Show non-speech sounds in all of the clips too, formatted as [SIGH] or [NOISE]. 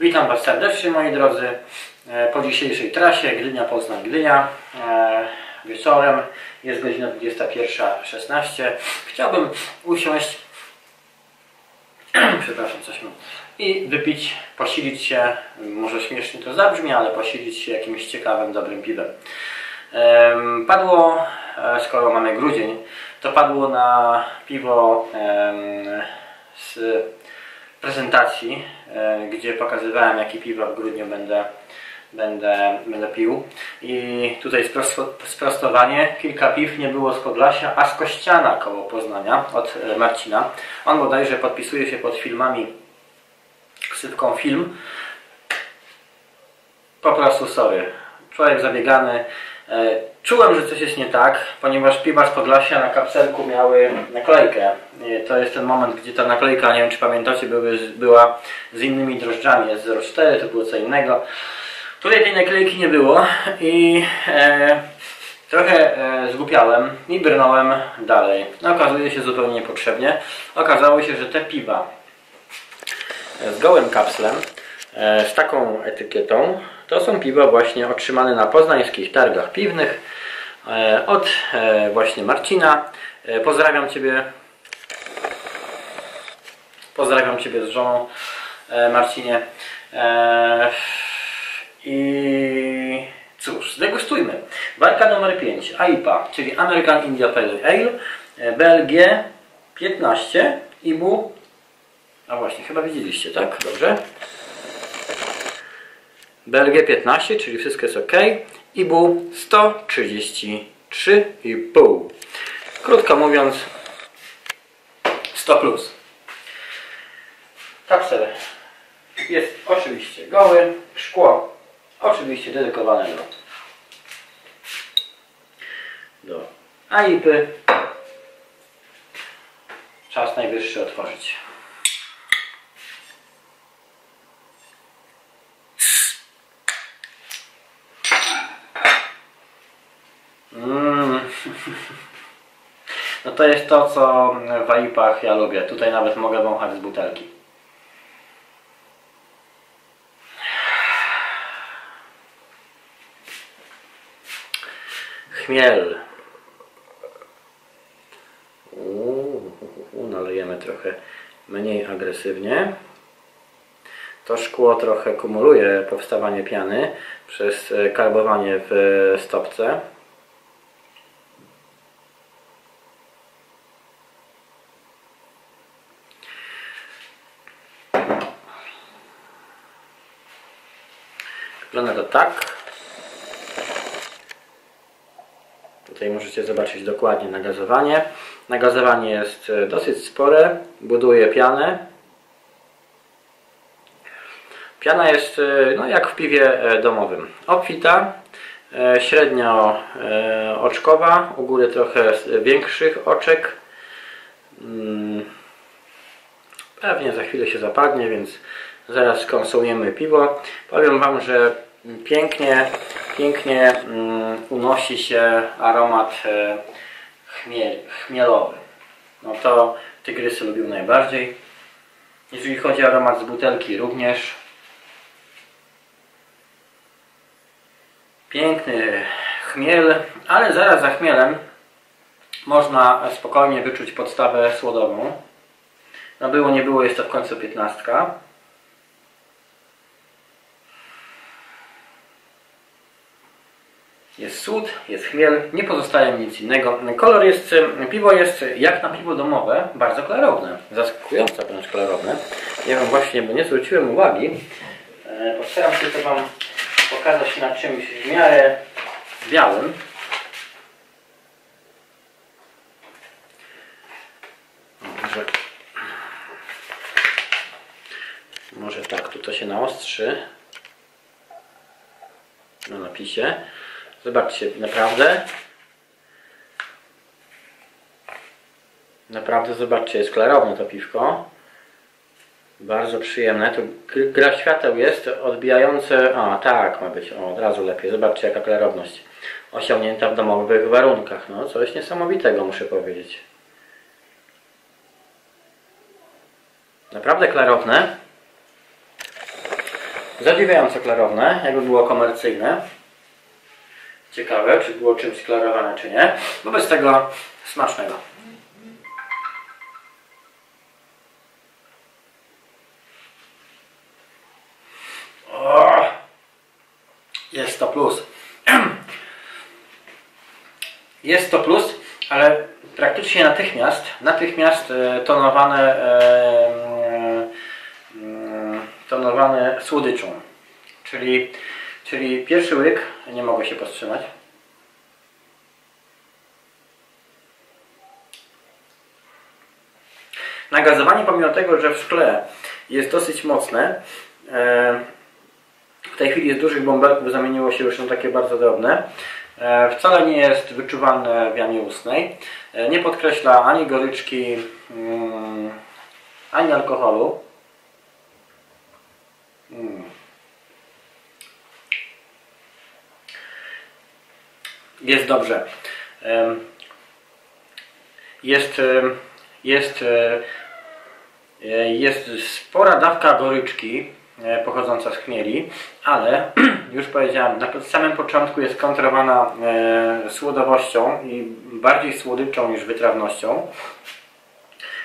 Witam Was serdecznie moi drodzy. E, po dzisiejszej trasie Gdynia Poznań Gdynia. E, wieczorem jest godzina 21.16 chciałbym usiąść [CLEARS THROAT] przepraszam coś mam i wypić, posilić się. Może śmiesznie to zabrzmi, ale posilić się jakimś ciekawym, dobrym piwem. Em, padło, e, skoro mamy grudzień to padło na piwo z prezentacji, gdzie pokazywałem jakie piwa w grudniu będę, będę, będę pił. I tutaj sprosto, sprostowanie, kilka piw nie było z Podlasia, a z Kościana koło Poznania od e, Marcina. On bodajże podpisuje się pod filmami ksywką film. Po prostu sorry. Człowiek zabiegany. E, Czułem, że coś jest nie tak, ponieważ piwa z Podlasia na kapselku miały naklejkę. E, To jest ten moment, gdzie ta naklejka, nie wiem czy pamiętacie, były, była z innymi drożdżami. Jest 0,4, to było co innego. Tutaj tej naklejki nie było i e, trochę e, zgłupiałem i brnąłem dalej. No, okazuje się zupełnie niepotrzebnie. Okazało się, że te piwa z gołym kapslem, e, z taką etykietą, to są piwa właśnie otrzymane na poznańskich targach piwnych e, od e, właśnie Marcina. E, Pozdrawiam Ciebie. Pozdrawiam Ciebie z żoną e, Marcinie. E, I cóż, zdegustujmy. Warka numer 5, AIPA, czyli American India Pale Ale, e, BLG 15, IBU a właśnie, chyba widzieliście, tak? Dobrze. BLG 15, czyli wszystko jest ok. IBU 133,5. Krótko mówiąc, 100 plus. Kapsel jest oczywiście goły. Szkło oczywiście dedykowane do, do AIPy. Czas najwyższy otworzyć. Mm. No to jest to, co w AIP-ach ja lubię. Tutaj nawet mogę wąchać z butelki. Chmiel. Uuu, nalejemy trochę mniej agresywnie. To szkło trochę kumuluje powstawanie piany przez karbowanie w stopce. Wygląda to tak. Tutaj możecie zobaczyć dokładnie nagazowanie. Nagazowanie jest e, dosyć spore, buduje pianę. Piana jest e, no, jak w piwie e, domowym. Obfita, średnio oczkowa, u góry trochę większych oczek. Pewnie za chwilę się zapadnie, więc zaraz skonsumujemy piwo. Powiem Wam, że pięknie, pięknie mm, unosi się aromat e, chmiel, chmielowy. No to tygrysy lubią najbardziej. Jeżeli chodzi o aromat z butelki również. Piękny chmiel, ale zaraz za chmielem można spokojnie wyczuć podstawę słodową. No było, nie było, jest to w końcu piętnastka. Jest sód, jest chmiel, nie pozostaje nic innego. Kolor jest, piwo jest jak na piwo domowe, bardzo klarowne. Zaskakująco wręcz klarowne. Ja wiem właśnie, bo nie zwróciłem uwagi. E, Postaram się to Wam pokazać na czymś w miarę białym. O, Może, może tak, tu to się naostrzy napisie. Zobaczcie, naprawdę naprawdę zobaczcie, jest klarowne to piwko. Bardzo przyjemne. Tu gr- gra świateł jest odbijające. A, tak ma być. O, od razu lepiej. Zobaczcie, jaka klarowność. Osiągnięta w domowych warunkach. No, coś niesamowitego, muszę powiedzieć. Naprawdę klarowne. Zadziwiająco klarowne, jakby było komercyjne. Ciekawe, czy było czymś klarowane, czy nie. Wobec tego smacznego. Jest to plus. [CLEARS THROAT] Jest to plus, ale praktycznie natychmiast, natychmiast e, tonowane, e, mm, tonowane słodyczą. Czyli, czyli pierwszy łyk, nie mogę się powstrzymać. Nagazowanie pomimo tego, że w szkle jest dosyć mocne, e, w tej chwili z dużych bąbelków zamieniło się już na takie bardzo drobne. E, wcale nie jest wyczuwalne w jamie ustnej. E, nie podkreśla ani goryczki, mm, ani alkoholu. Mm. Jest dobrze. Jest, jest, e, jest spora dawka goryczki E, pochodząca z chmieli, ale [CLEARS THROAT] już powiedziałem, na samym początku jest kontrowana e, słodowością i bardziej słodyczą niż wytrawnością.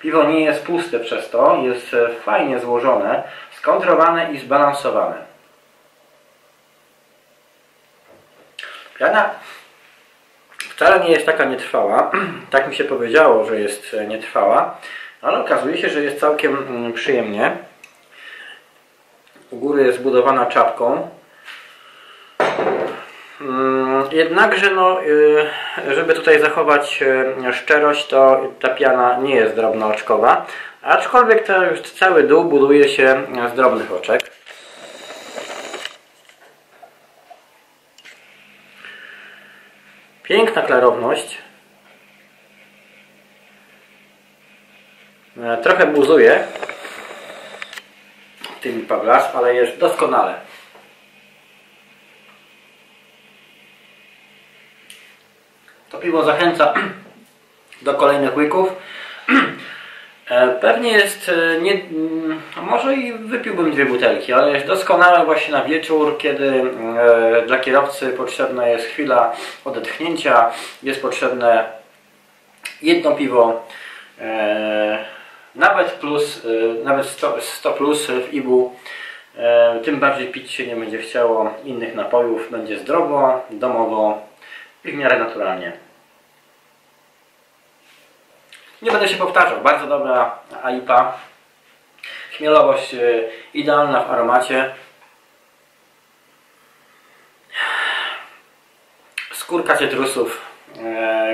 Piwo nie jest puste przez to, jest fajnie złożone, skontrowane i zbalansowane. Piana wcale nie jest taka nietrwała. [CLEARS THROAT] Tak mi się powiedziało, że jest nietrwała, ale okazuje się, że jest całkiem mm, przyjemnie u góry jest zbudowana czapką. Mm, jednakże, no, y, żeby tutaj zachować y, szczerość, to ta piana nie jest drobnooczkowa, aczkolwiek ten cały dół buduje się z drobnych oczek. Piękna klarowność. E, trochę buzuje, tymi Pawlas, ale jest doskonale. To piwo zachęca [CLEARS THROAT] do kolejnych łyków. [CLEARS THROAT] E, pewnie jest, e, nie, mm, może i wypiłbym dwie butelki, ale jest doskonałe właśnie na wieczór, kiedy e, dla kierowcy potrzebna jest chwila odetchnięcia, jest potrzebne jedno piwo, nawet plus, nawet 100, 100 plus w IBU, tym bardziej pić się nie będzie chciało innych napojów, będzie zdrowo, domowo i w miarę naturalnie. Nie będę się powtarzał, bardzo dobra AIPA, chmielowość y, idealna w aromacie, skórka cytrusów,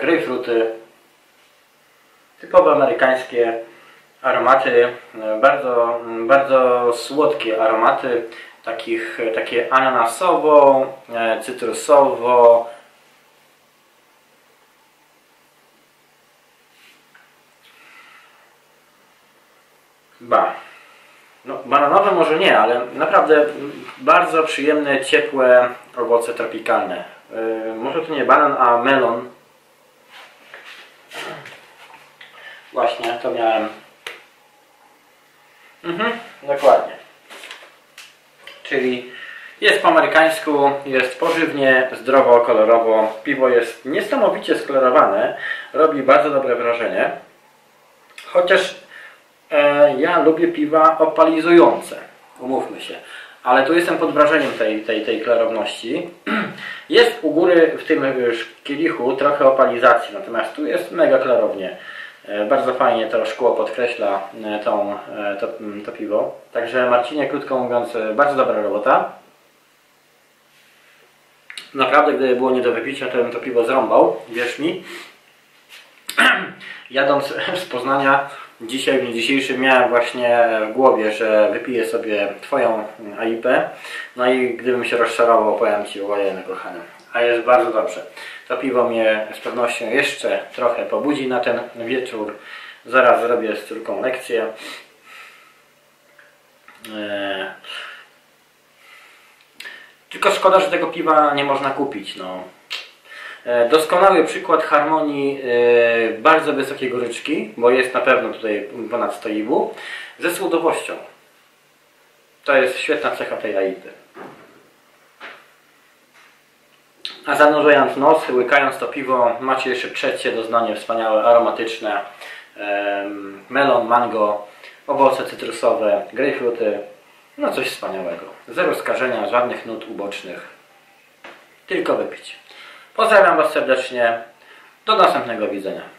grejpfruty, typowo amerykańskie aromaty, e, bardzo, bardzo słodkie aromaty, takich, takie ananasowo, e, cytrusowo, Ba. No, bananowe może nie, ale naprawdę bardzo przyjemne, ciepłe owoce tropikalne. Yy, może to nie banan, a melon. Właśnie, to miałem Mhm, dokładnie. Czyli jest po amerykańsku, jest pożywnie, zdrowo, kolorowo. Piwo jest niesamowicie skolorowane, robi bardzo dobre wrażenie. Chociaż ja lubię piwa opalizujące, umówmy się. Ale tu jestem pod wrażeniem tej, tej, tej klarowności. [CLEARS THROAT] Jest u góry w tym kielichu trochę opalizacji, natomiast tu jest mega klarownie. E, bardzo fajnie to szkło podkreśla e, tą, e, to, to piwo. Także Marcinie, krótko mówiąc, bardzo dobra robota. Naprawdę, gdyby było nie do wypicia, to bym to piwo zrąbał, wierz mi. [CLEARS THROAT] Jadąc z Poznania, dzisiaj, w dniu dzisiejszym miałem właśnie w głowie, że wypiję sobie Twoją AIP. No i gdybym się rozczarował, powiem Ci, ojej, kochany. A jest bardzo dobrze. To piwo mnie z pewnością jeszcze trochę pobudzi na ten wieczór. Zaraz zrobię z córką lekcję. Eee... Tylko szkoda, że tego piwa nie można kupić. No. Eee, doskonały przykład harmonii eee, bardzo wysokiej goryczki, bo jest na pewno tutaj ponad 100 ibu, ze słodowością. To jest świetna cecha tej raipy. A zanurzając nos, łykając to piwo, macie jeszcze trzecie doznanie wspaniałe, aromatyczne. Melon, mango, owoce cytrusowe, grejpfruty. No coś wspaniałego. Zero skażenia, żadnych nut ubocznych. Tylko wypić. Pozdrawiam Was serdecznie. Do następnego widzenia.